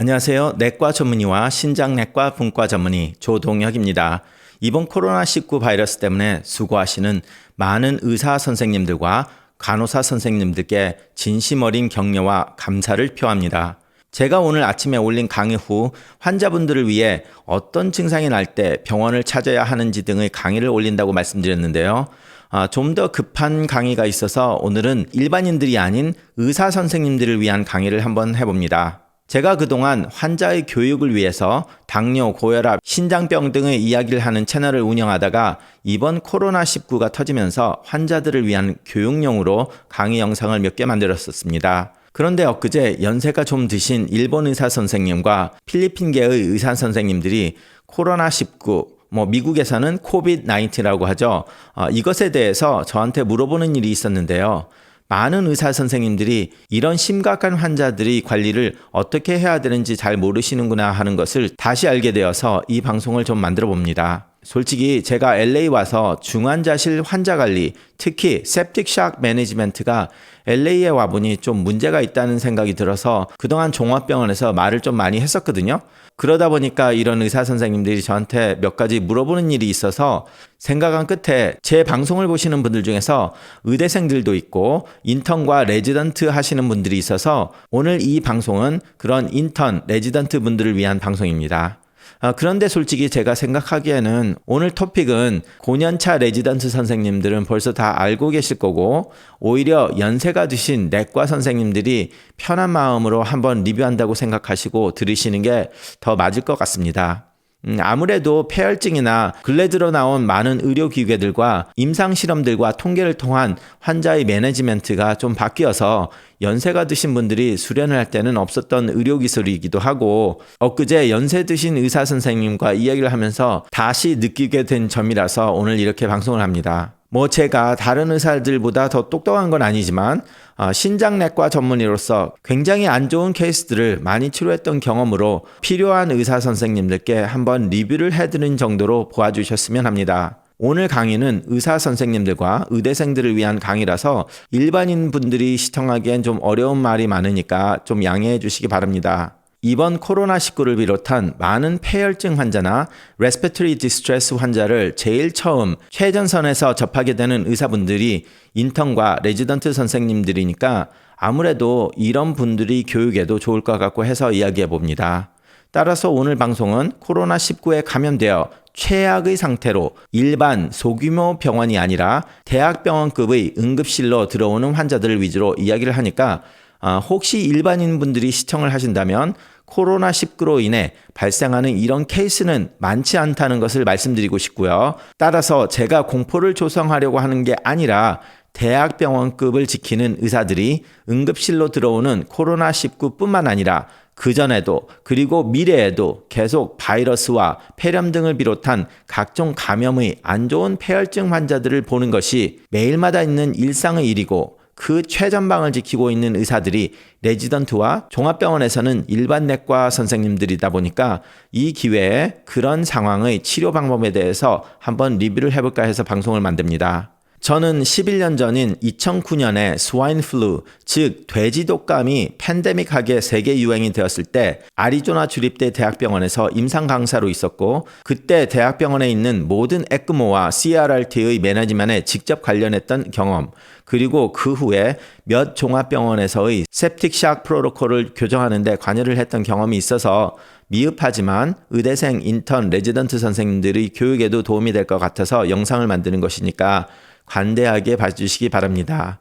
안녕하세요. 내과 전문의와 신장내과 분과 전문의 조동혁입니다. 이번 코로나19 바이러스 때문에 수고하시는 많은 의사 선생님들과 간호사 선생님들께 진심 어린 격려와 감사를 표합니다. 제가 오늘 아침에 올린 강의 후 환자분들을 위해 어떤 증상이 날 때 병원을 찾아야 하는지 등의 강의를 올린다고 말씀드렸는데요. 아, 좀 더 급한 강의가 있어서 오늘은 일반인들이 아닌 의사 선생님들을 위한 강의를 한번 해봅니다. 제가 그동안 환자의 교육을 위해서 당뇨, 고혈압, 신장병 등의 이야기를 하는 채널을 운영하다가 이번 코로나19가 터지면서 환자들을 위한 교육용으로 강의 영상을 몇 개 만들었었습니다. 그런데 엊그제 연세가 좀 드신 일본 의사 선생님과 필리핀계의 의사 선생님들이 코로나19, 뭐 미국에서는 코비드 19이라고 하죠. 어, 이것에 대해서 저한테 물어보는 일이 있었는데요. 많은 의사 선생님들이 이런 심각한 환자들이 관리를 어떻게 해야 되는지 잘 모르시는구나 하는 것을 다시 알게 되어서 이 방송을 좀 만들어 봅니다. 솔직히 제가 LA 와서 중환자실 환자 관리, 특히 septic shock 매니지멘트가 LA에 와보니 좀 문제가 있다는 생각이 들어서 그동안 종합병원에서 말을 좀 많이 했었거든요. 그러다 보니까 이런 의사 선생님들이 저한테 몇 가지 물어보는 일이 있어서 생각한 끝에 제 방송을 보시는 분들 중에서 의대생들도 있고 인턴과 레지던트 하시는 분들이 있어서 오늘 이 방송은 그런 인턴, 레지던트 분들을 위한 방송입니다. 아, 그런데 솔직히 제가 생각하기에는 오늘 토픽은 고년차 레지던트 선생님들은 벌써 다 알고 계실 거고 오히려 연세가 드신 내과 선생님들이 편한 마음으로 한번 리뷰한다고 생각하시고 들으시는 게 더 맞을 것 같습니다. 음, 아무래도 폐혈증이나 근래 들어 나온 많은 의료기계들과 임상실험들과 통계를 통한 환자의 매니지멘트가 좀 바뀌어서 연세가 드신 분들이 수련을 할 때는 없었던 의료기술이기도 하고 엊그제 연세 드신 의사 선생님과 이야기를 하면서 다시 느끼게 된 점이라서 오늘 이렇게 방송을 합니다. 뭐 제가 다른 의사들보다 더 똑똑한 건 아니지만 어, 신장내과 전문의로서 굉장히 안 좋은 케이스들을 많이 치료했던 경험으로 필요한 의사 선생님들께 한번 리뷰를 해드린 정도로 보아주셨으면 합니다. 오늘 강의는 의사 선생님들과 의대생들을 위한 강의라서 일반인 분들이 시청하기엔 좀 어려운 말이 많으니까 좀 양해해 주시기 바랍니다. 이번 코로나19를 비롯한 많은 폐혈증 환자나 레스피터리 디스트레스 환자를 제일 처음 최전선에서 접하게 되는 의사분들이 인턴과 레지던트 선생님들이니까 아무래도 이런 분들이 교육에도 좋을 것 같고 해서 이야기해 봅니다. 따라서 오늘 방송은 코로나19에 감염되어 최악의 상태로 일반 소규모 병원이 아니라 대학병원급의 응급실로 들어오는 환자들을 위주로 이야기를 하니까 아, 혹시 일반인 분들이 시청을 하신다면 코로나19로 인해 발생하는 이런 케이스는 많지 않다는 것을 말씀드리고 싶고요. 따라서 제가 공포를 조성하려고 하는 게 아니라 대학병원급을 지키는 의사들이 응급실로 들어오는 코로나19 뿐만 아니라 그전에도 그리고 미래에도 계속 바이러스와 폐렴 등을 비롯한 각종 감염의 안 좋은 폐혈증 환자들을 보는 것이 매일마다 있는 일상의 일이고 그 최전방을 지키고 있는 의사들이 레지던트와 종합병원에서는 일반 내과 선생님들이다 보니까 이 기회에 그런 상황의 치료 방법에 대해서 한번 리뷰를 해볼까 해서 방송을 만듭니다. 저는 11년 전인 2009년에 스와인 플루, 즉 돼지 독감이 팬데믹하게 세계 유행이 되었을 때 아리조나 주립대 대학병원에서 임상 강사로 있었고 그때 대학병원에 있는 모든 에크모와 CRRT의 매니지먼에 직접 관련했던 경험, 그리고 그 후에 몇 종합병원에서의 septic 프로토콜을 교정하는데 관여를 했던 경험이 있어서 미흡하지만 의대생, 인턴, 레지던트 선생님들의 교육에도 도움이 될 것 같아서 영상을 만드는 것이니까 관대하게 봐주시기 바랍니다.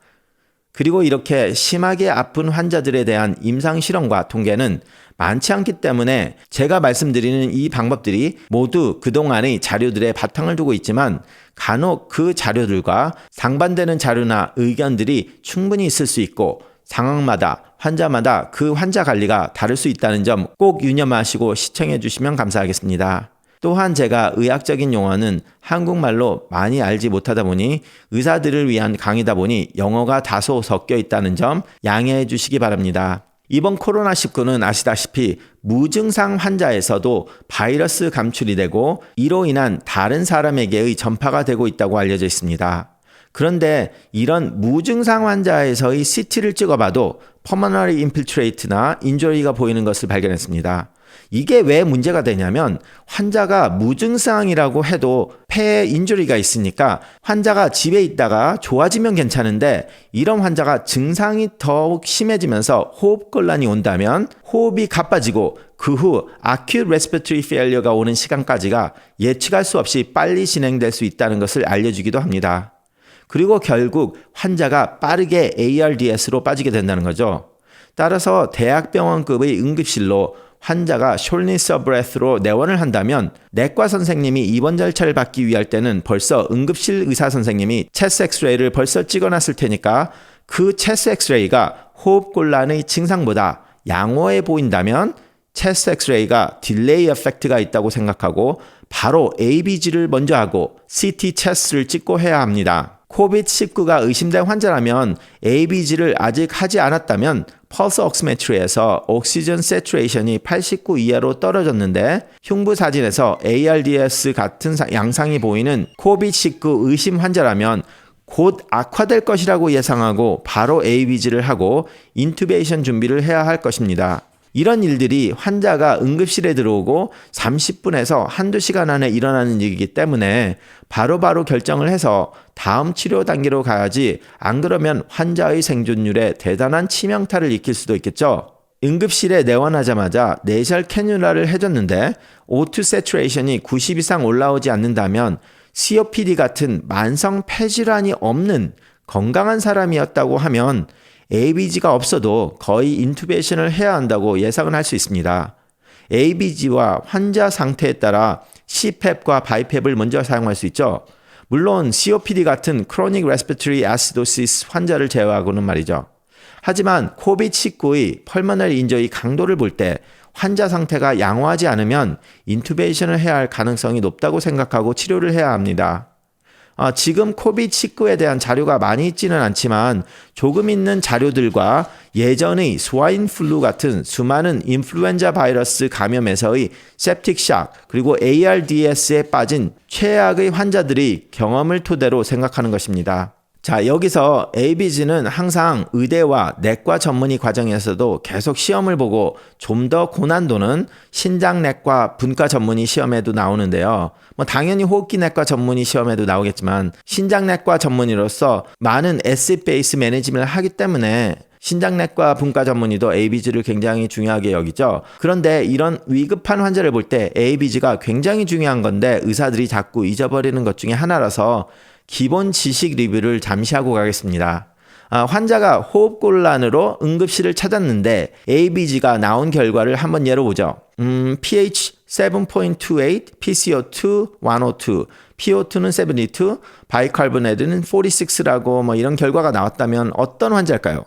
그리고 이렇게 심하게 아픈 환자들에 대한 임상 실험과 통계는 많지 않기 때문에 제가 말씀드리는 이 방법들이 모두 그동안의 자료들의 바탕을 두고 있지만 간혹 그 자료들과 상반되는 자료나 의견들이 충분히 있을 수 있고 상황마다 환자마다 그 환자 관리가 다를 수 있다는 점 꼭 유념하시고 시청해 주시면 감사하겠습니다. 또한 제가 의학적인 용어는 한국말로 많이 알지 못하다 보니 의사들을 위한 강의다 보니 영어가 다소 섞여 있다는 점 양해해 주시기 바랍니다. 이번 코로나19는 아시다시피 무증상 환자에서도 바이러스 감출이 되고 이로 인한 다른 사람에게의 전파가 되고 있다고 알려져 있습니다. 그런데 이런 무증상 환자에서의 CT를 찍어봐도 pulmonary infiltrate나 인조리가 보이는 것을 발견했습니다. 이게 왜 문제가 되냐면 환자가 무증상이라고 해도 폐에 인조리가 있으니까 환자가 집에 있다가 좋아지면 괜찮은데 이런 환자가 증상이 더욱 심해지면서 호흡곤란이 온다면 호흡이 가빠지고 그 후 acute respiratory failure가 오는 시간까지가 예측할 수 없이 빨리 진행될 수 있다는 것을 알려주기도 합니다. 그리고 결국 환자가 빠르게 ARDS로 빠지게 된다는 거죠. 따라서 대학병원급의 응급실로 환자가 of breath로 내원을 한다면 내과 선생님이 입원 절차를 받기 위할 때는 벌써 응급실 의사 선생님이 체스 엑스레이를 벌써 찍어놨을 테니까 그 체스 엑스레이가 호흡곤란의 증상보다 양호해 보인다면 체스 엑스레이가 딜레이 에펙트가 있다고 생각하고 바로 ABG를 먼저 하고 CT 체스를 찍고 해야 합니다. 코비드 19가 의심된 환자라면 ABG를 아직 하지 않았다면 펄스 옥시메트리에서 옥시전 세츄레이션이 89 이하로 떨어졌는데 흉부 사진에서 ARDS 같은 양상이 보이는 코비드19 의심 환자라면 곧 악화될 것이라고 예상하고 바로 ABG를 하고 인투베이션 준비를 해야 할 것입니다. 이런 일들이 환자가 응급실에 들어오고 30분에서 한두 시간 안에 일어나는 일이기 때문에 바로바로 바로 결정을 해서 다음 치료 단계로 가야지 안 그러면 환자의 생존율에 대단한 치명타를 입힐 수도 있겠죠. 응급실에 내원하자마자 내셜 캐뉼라를 해줬는데 O2 세츄레이션이 90 이상 올라오지 않는다면 COPD 같은 만성 폐질환이 없는 건강한 사람이었다고 하면 ABG가 없어도 거의 인투베이션을 해야 한다고 예상을 할수 있습니다. ABG와 환자 상태에 따라 CPAP과 바이팹을 먼저 사용할 수 있죠. 물론 COPD 같은 Chronic Respiratory Acidosis 환자를 제외하고는 말이죠. 하지만 코비드19의 펄머널 인저의 강도를 볼 때 환자 상태가 양호하지 않으면 인투베이션을 해야 할 가능성이 높다고 생각하고 치료를 해야 합니다. 아, 지금 코비드19에 대한 자료가 많이 있지는 않지만 조금 있는 자료들과 예전의 스와인 플루 같은 수많은 인플루엔자 바이러스 감염에서의 septic shock 그리고 ARDS에 빠진 최악의 환자들이 경험을 토대로 생각하는 것입니다. 자, 여기서 ABG는 항상 의대와 내과 전문의 과정에서도 계속 시험을 보고 좀 더 고난도는 신장내과 분과 전문의 시험에도 나오는데요. 뭐 당연히 호흡기 내과 전문의 시험에도 나오겠지만 신장내과 전문의로서 많은 에시 베이스 매니지먼트를 하기 때문에 신장내과 분과 전문의도 ABG를 굉장히 중요하게 여기죠. 그런데 이런 위급한 환자를 볼 때 ABG가 굉장히 중요한 건데 의사들이 자꾸 잊어버리는 것 중에 하나라서 기본 지식 리뷰를 잠시 하고 가겠습니다. 아, 환자가 호흡곤란으로 응급실을 찾았는데 ABG가 나온 결과를 한번 예로 보죠. 음, pH 7.28, PCO2 102, PO2는 72, 바이칼보네드는 46라고 뭐 이런 결과가 나왔다면 어떤 환자일까요?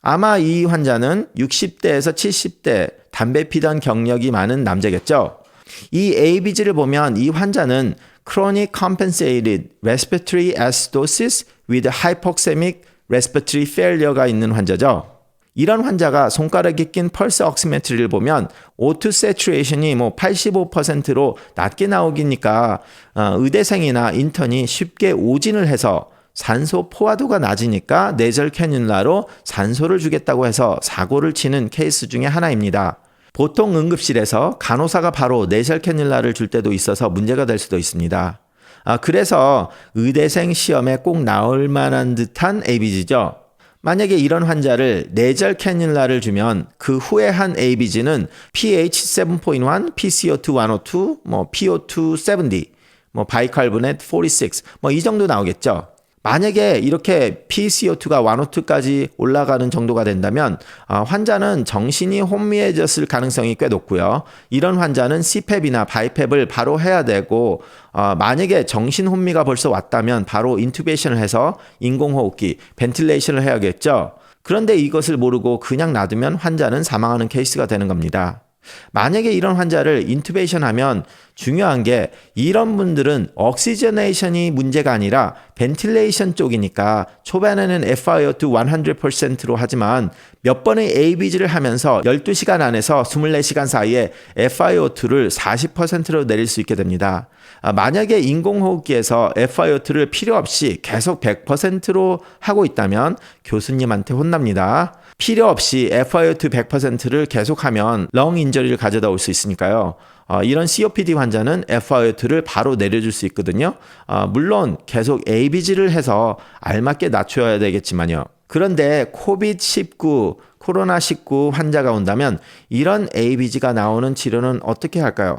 아마 이 환자는 60대에서 70대 담배 피던 경력이 많은 남자겠죠. 이 ABG를 보면 이 환자는 chronic compensated respiratory acidosis with hypoxemic respiratory failure가 있는 환자죠. 이런 환자가 손가락에 낀 펄스 옥시메트리를 보면 O2 saturation이 뭐 85%로 낮게 나오기니까 어, 의대생이나 인턴이 쉽게 오진을 해서 산소 포화도가 낮으니까 내절 캐뉼라로 산소를 주겠다고 해서 사고를 치는 케이스 중에 하나입니다. 보통 응급실에서 간호사가 바로 내셜 캐뉼라를 줄 때도 있어서 문제가 될 수도 있습니다. 아, 그래서 의대생 시험에 꼭 나올 만한 듯한 ABG죠. 만약에 이런 환자를 내절 캐뉼라를 주면 그 후에 한 ABG는 pH 7.1, PCO2 102, 뭐 PO2 70, 뭐 바이칼보넷 46, 뭐 이 정도 나오겠죠. 만약에 이렇게 PCO2가 102까지 올라가는 정도가 된다면 어, 환자는 정신이 혼미해졌을 가능성이 꽤 높고요. 이런 환자는 CPAP이나 바이팹을 바로 해야 되고 어, 만약에 정신 혼미가 벌써 왔다면 바로 인투베이션을 해서 인공호흡기, 벤틸레이션을 해야겠죠. 그런데 이것을 모르고 그냥 놔두면 환자는 사망하는 케이스가 되는 겁니다. 만약에 이런 환자를 인투베이션 하면 중요한 게 이런 분들은 옥시저네이션이 문제가 아니라 벤틸레이션 쪽이니까 초반에는 FiO2 100%로 하지만 몇 번의 ABG를 하면서 12시간 안에서 24시간 사이에 FiO2를 40%로 내릴 수 있게 됩니다. 아, 만약에 인공호흡기에서 FiO2를 필요 없이 계속 100%로 하고 있다면 교수님한테 혼납니다. 필요 없이 FiO2 100%를 계속하면 렁 인저리를 가져다 올 수 있으니까요. 어, 이런 COPD 환자는 FiO2를 바로 내려줄 수 있거든요. 어, 물론 계속 ABG를 해서 알맞게 낮춰야 되겠지만요. 그런데 코비드19, 코로나19 환자가 온다면 이런 ABG가 나오는 치료는 어떻게 할까요?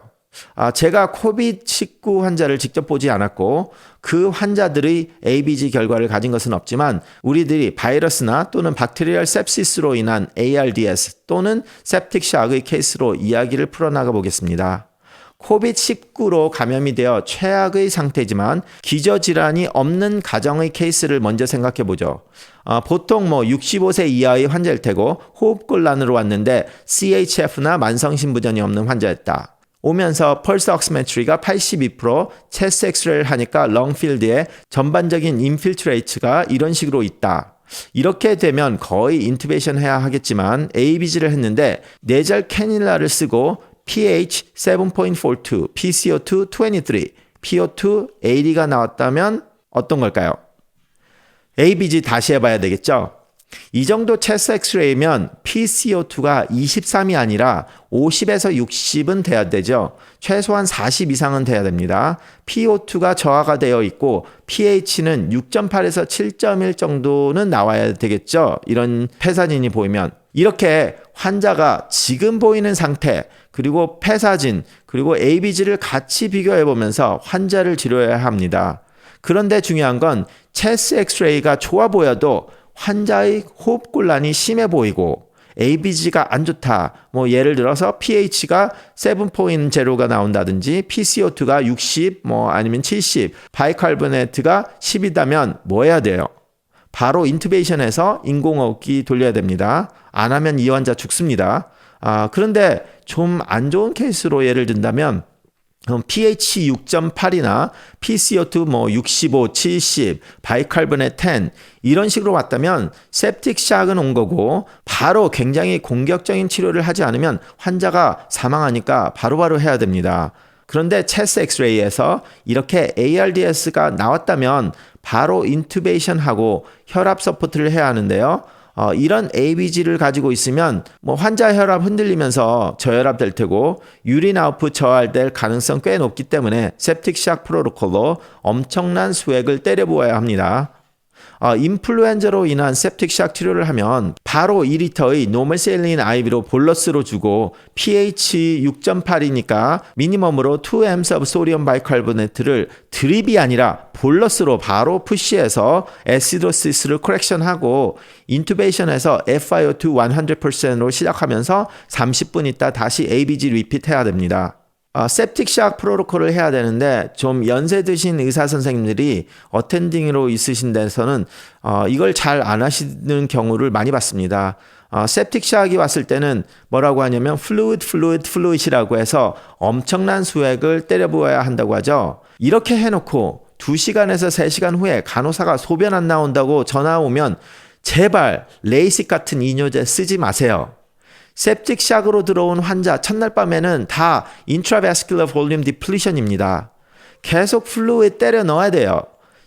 아, 제가 코비드19 환자를 직접 보지 않았고 그 환자들의 ABG 결과를 가진 것은 없지만 우리들이 바이러스나 또는 박테리얼 sepsis로 인한 ARDS 또는 septic shock의 케이스로 이야기를 풀어나가 보겠습니다. 코비드19로 감염이 되어 최악의 상태지만 기저질환이 없는 가정의 케이스를 먼저 생각해 보죠. 어, 보통 뭐 65세 이하의 환자일 테고 호흡곤란으로 왔는데 CHF나 만성신부전이 없는 환자였다. 오면서 펄스 옥스멘트리가 82%, 체스 엑스레이를 하니까 렁필드의 전반적인 인필트레이트가 이런 식으로 있다. 이렇게 되면 거의 인투베이션 해야 하겠지만 ABG를 했는데 내절 캐닐라를 쓰고 pH 7.42, PCO2 23, PO2 80가 나왔다면 어떤 걸까요? ABG 다시 해봐야 되겠죠? 이 정도 체스 엑스레이면 PCO2가 23이 아니라 50에서 60은 돼야 되죠. 최소한 40 이상은 돼야 됩니다. PO2가 저하가 되어 있고 pH는 6.8에서 7.1 정도는 나와야 되겠죠. 이런 폐사진이 보이면. 이렇게 환자가 지금 보이는 상태, 그리고 폐사진, 그리고 ABG를 같이 비교해 보면서 환자를 치료해야 합니다. 그런데 중요한 건 체스 엑스레이가 좋아 보여도 환자의 호흡곤란이 심해 보이고 ABG가 안 좋다. 뭐 예를 들어서 pH가 7.0가 나온다든지 PCO2가 60, 뭐 아니면 70, 바이칼보네트가 10이다면 뭐 해야 돼요? 바로 인투베이션해서 인공호흡기 돌려야 됩니다. 안 하면 이 환자 죽습니다. 아, 그런데 좀 안 좋은 케이스로 예를 든다면 pH 6.8이나 PCO2 뭐 65, 70, 바이칼본의 10 이런 식으로 왔다면 septic shock은 온 거고 바로 굉장히 공격적인 치료를 하지 않으면 환자가 사망하니까 바로바로 바로 해야 됩니다. 그런데 체스 엑스레이에서 이렇게 ARDS가 나왔다면 바로 인투베이션 하고 혈압 서포트를 해야 하는데요. 어, 이런 ABG를 가지고 있으면 뭐 환자 혈압 흔들리면서 저혈압 될 테고 유린 아웃풋 저하될 가능성 꽤 높기 때문에 septic shock 프로토콜로 엄청난 수액을 때려부어야 합니다. 어, 인플루엔자로 인한 septic 치료를 하면 바로 2리터의 노멀 셀린 IV로 볼러스로 주고 pH 6.8이니까 미니멈으로 2m's of sodium bicarbonate를 드립이 아니라 볼러스로 바로 푸시해서 에시도시스를 코렉션하고 인투베이션에서 FiO2 100%로 시작하면서 30분 있다 다시 ABG 리핏 해야 됩니다. 어, septic shock 프로토콜을 해야 되는데 좀 연세 드신 의사 선생님들이 어텐딩으로 있으신 데서는 어, 이걸 잘 안 하시는 경우를 많이 봤습니다. 어, shock이 왔을 때는 뭐라고 하냐면 fluid, fluid, fluid이라고 해서 엄청난 수액을 때려 부어야 한다고 하죠. 이렇게 해놓고 2시간에서 3시간 후에 간호사가 소변 안 나온다고 전화 오면 제발 레이식 같은 이뇨제 쓰지 마세요. Septic 샥으로 들어온 환자 첫날 밤에는 다 intravascular volume depletion입니다. 계속 플루에 때려 넣어야 돼요.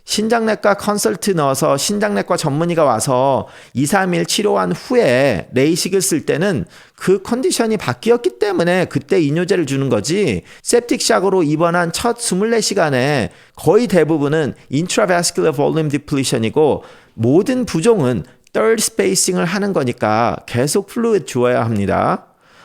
신장내과 컨설트 넣어서 신장내과 전문의가 와서 2, 3일 치료한 후에 레이식을 쓸 때는 그 컨디션이 바뀌었기 때문에 그때 이뇨제를 주는 거지 septic 샥으로 입원한 첫 24시간에 거의 대부분은 intravascular volume depletion이고 모든 부종은 third spacing을 하는 거니까 계속 플루이드 주어야 합니다.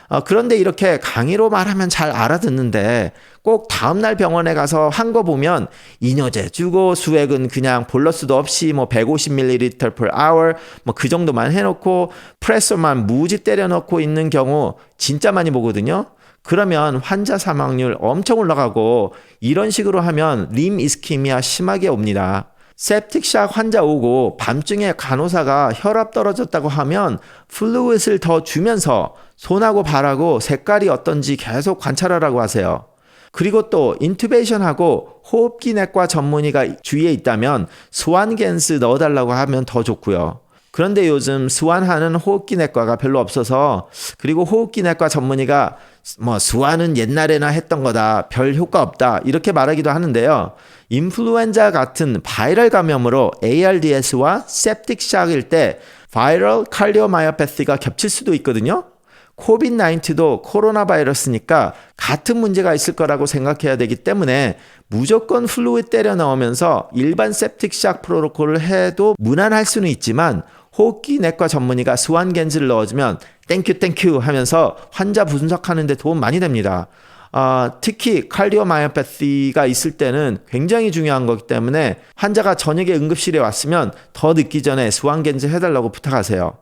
어, 그런데 이렇게 강의로 말하면 잘 알아듣는데 꼭 다음날 병원에 가서 한 거 보면 이뇨제 주고 수액은 그냥 볼러스도 없이 뭐 150ml per hour 뭐 그 정도만 해놓고 프레서만 무지 때려넣고 있는 경우 진짜 많이 보거든요. 그러면 환자 사망률 엄청 올라가고 이런 식으로 하면 림 이스키미아 심하게 옵니다. Septic샥 환자 오고 밤중에 간호사가 혈압 떨어졌다고 하면 플루잇을 더 주면서 손하고 발하고 색깔이 어떤지 계속 관찰하라고 하세요. 그리고 또 인투베이션하고 호흡기 내과 전문의가 주위에 있다면 스완겐스 넣어달라고 하면 더 좋고요. 그런데 요즘 스완하는 호흡기 내과가 별로 없어서 그리고 호흡기 내과 전문의가 뭐 스완은 옛날에나 했던 거다 별 효과 없다 이렇게 말하기도 하는데요. 인플루엔자 같은 바이럴 감염으로 ARDS와 shock일 때 바이럴 칼리오마이오패시가 겹칠 수도 있거든요. 코비드 19도 코로나 바이러스니까 같은 문제가 있을 거라고 생각해야 되기 때문에 무조건 플루이드 때려 넣으면서 일반 septic shock 프로토콜을 해도 무난할 수는 있지만 호흡기 내과 전문의가 스완겐즈를 넣어주면 땡큐 땡큐 하면서 환자 분석하는 데 도움 많이 됩니다. 어, 특히 칼리오마이오패시가 있을 때는 굉장히 중요한 거기 때문에 환자가 저녁에 응급실에 왔으면 더 늦기 전에 스완겐즈 해달라고 부탁하세요.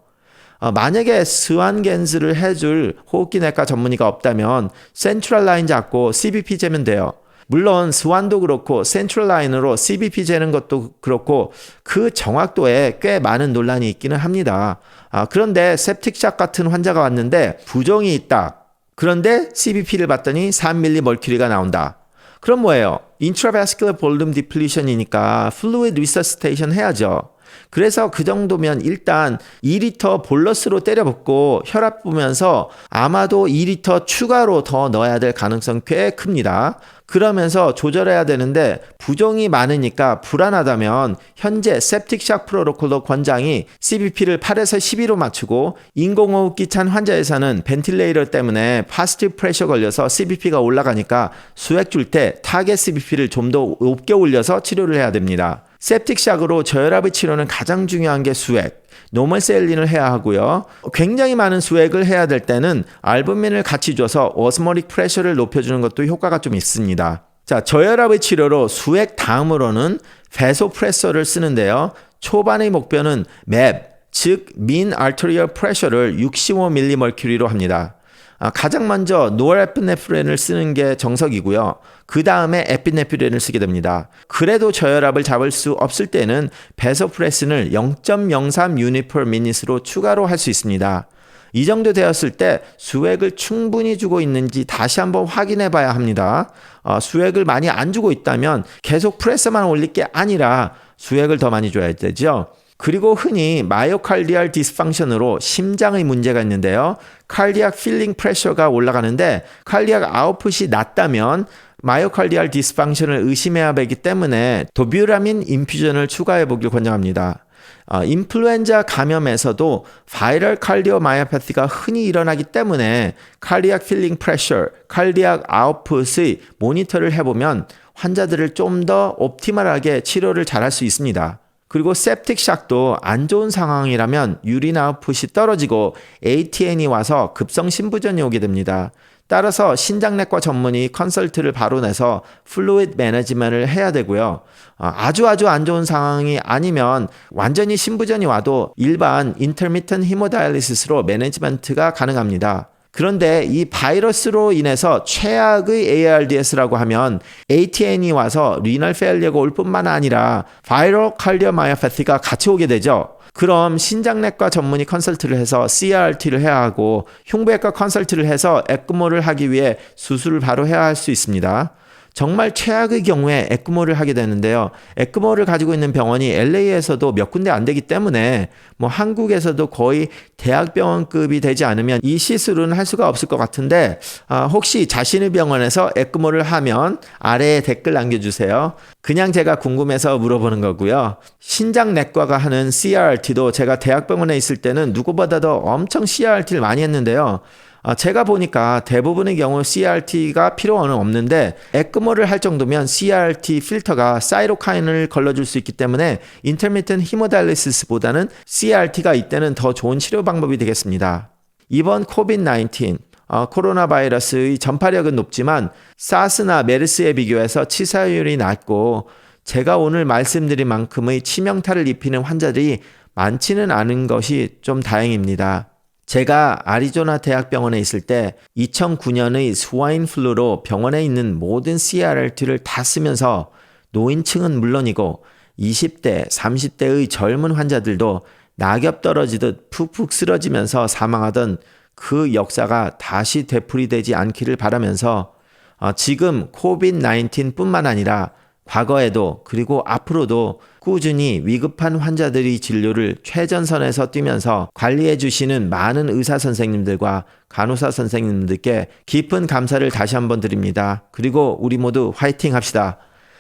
어, 만약에 스완겐즈를 해줄 호흡기 내과 전문의가 없다면 센트럴 라인 잡고 CBP 재면 돼요. 물론 스완도 그렇고 센트럴 라인으로 CBP 재는 것도 그렇고 그 정확도에 꽤 많은 논란이 있기는 합니다. 아, 그런데 septicshock 같은 환자가 왔는데 부종이 있다. 그런데 CBP를 봤더니 3밀리 멀큐리가 나온다. 그럼 뭐예요? intravascular volume depletion이니까 fluid resuscitation 해야죠. 그래서 그 정도면 일단 2리터 볼러스로 때려붓고 혈압 보면서 아마도 2리터 추가로 더 넣어야 될 가능성 꽤 큽니다. 그러면서 조절해야 되는데 부종이 많으니까 불안하다면 현재 septic 프로토콜로 권장이 CBP를 8에서 12로 맞추고 인공호흡기 찬 환자에서는 벤틸레이터 때문에 파스티브 프레셔 걸려서 CBP가 올라가니까 수액 줄 때 타겟 CBP를 좀 더 높게 올려서 치료를 해야 됩니다. Septic샥으로 저혈압의 치료는 가장 중요한 게 수액. 노멀 셀린을 해야 하고요. 굉장히 많은 수액을 해야 될 때는 알부민을 같이 줘서 오스모릭 프레셔를 높여주는 것도 효과가 좀 있습니다. 자, 저혈압의 치료로 수액 다음으로는 베소프레서를 쓰는데요. 초반의 목표는 맵, 즉, 민 알터리얼 프레셔를 65mm로 합니다. 아, 가장 먼저 노르에피네프린을 쓰는 게 정석이고요. 그 다음에 에피네프린을 쓰게 됩니다. 그래도 저혈압을 잡을 수 없을 때는 베소프레신을 0.03 유니퍼 미닛으로 추가로 할 수 있습니다. 이 정도 되었을 때 수액을 충분히 주고 있는지 다시 한번 확인해 봐야 합니다. 어, 수액을 많이 안 주고 있다면 계속 프레스만 올릴 게 아니라 수액을 더 많이 줘야 되죠. 그리고 흔히 마이오칼디알 디스펑션으로 심장의 문제가 있는데요. 칼디악 필링 프레셔가 올라가는데 칼디악 아웃풋이 낮다면 마이오칼디알 디스펑션을 의심해야 되기 때문에 도뷰라민 인퓨전을 추가해 보길 권장합니다. 어, 인플루엔자 감염에서도 바이럴 칼디오마이오패티가 흔히 일어나기 때문에 칼디악 필링 프레셔, 칼디악 아웃풋의 모니터를 해보면 환자들을 좀 더 옵티멀하게 치료를 잘할 수 있습니다. 그리고 septic shock도 안 좋은 상황이라면 유린 아웃풋이 떨어지고 ATN이 와서 급성 신부전이 오게 됩니다. 따라서 신장내과 전문의 컨설트를 바로 내서 플루이드 매니지먼을 해야 되고요. 어, 아주 아주 안 좋은 상황이 아니면 완전히 신부전이 와도 일반 인터미턴 히모다이리시스로 매니지먼트가 가능합니다. 그런데 이 바이러스로 인해서 최악의 ARDS라고 하면 ATN이 와서 리널 페일리어가 올 뿐만 아니라 바이럴 칼리오마이오패티가 같이 오게 되죠. 그럼 신장내과 전문의 컨설트를 해서 CRT를 해야 하고 흉부외과 컨설트를 해서 에크모를 하기 위해 수술을 바로 해야 할 수 있습니다. 정말 최악의 경우에 에크모를 하게 되는데요. 에크모를 가지고 있는 병원이 LA에서도 몇 군데 안 되기 때문에 뭐 한국에서도 거의 대학병원급이 되지 않으면 이 시술은 할 수가 없을 것 같은데 아, 혹시 자신의 병원에서 에크모를 하면 아래에 댓글 남겨주세요. 그냥 제가 궁금해서 물어보는 거고요. 신장내과가 하는 CRT도 제가 대학병원에 있을 때는 누구보다도 엄청 CRT를 많이 했는데요. 아, 제가 보니까 대부분의 경우 CRT가 필요는 없는데 에크모를 할 정도면 CRT 필터가 사이로카인을 걸러줄 수 있기 때문에 인터미텐 히모달리시스보다는 CRT가 이때는 더 좋은 치료 방법이 되겠습니다. 이번 코비드-19 어, 코로나 바이러스의 전파력은 높지만 사스나 메르스에 비교해서 치사율이 낮고 제가 오늘 말씀드린 만큼의 치명타를 입히는 환자들이 많지는 않은 것이 좀 다행입니다. 제가 아리조나 대학병원에 있을 때 2009년의 스와인 플루로 병원에 있는 모든 CRRT를 다 쓰면서 노인층은 물론이고 20대, 30대의 젊은 환자들도 낙엽 떨어지듯 푹푹 쓰러지면서 사망하던 그 역사가 다시 되풀이되지 않기를 바라면서 어, 지금 코비드-19 뿐만 아니라 과거에도 그리고 앞으로도 꾸준히 위급한 환자들의 진료를 최전선에서 뛰면서 관리해 주시는 많은 의사 선생님들과 간호사 선생님들께 깊은 감사를 다시 한번 드립니다. 그리고 우리 모두 화이팅 합시다.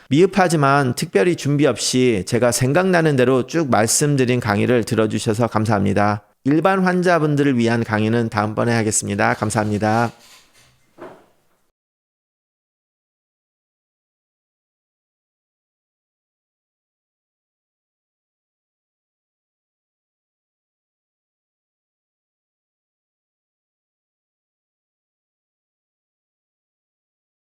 미흡하지만 특별히 준비 없이 제가 생각나는 대로 쭉 말씀드린 강의를 들어주셔서 감사합니다. 일반 환자분들을 위한 강의는 다음번에 하겠습니다. 감사합니다.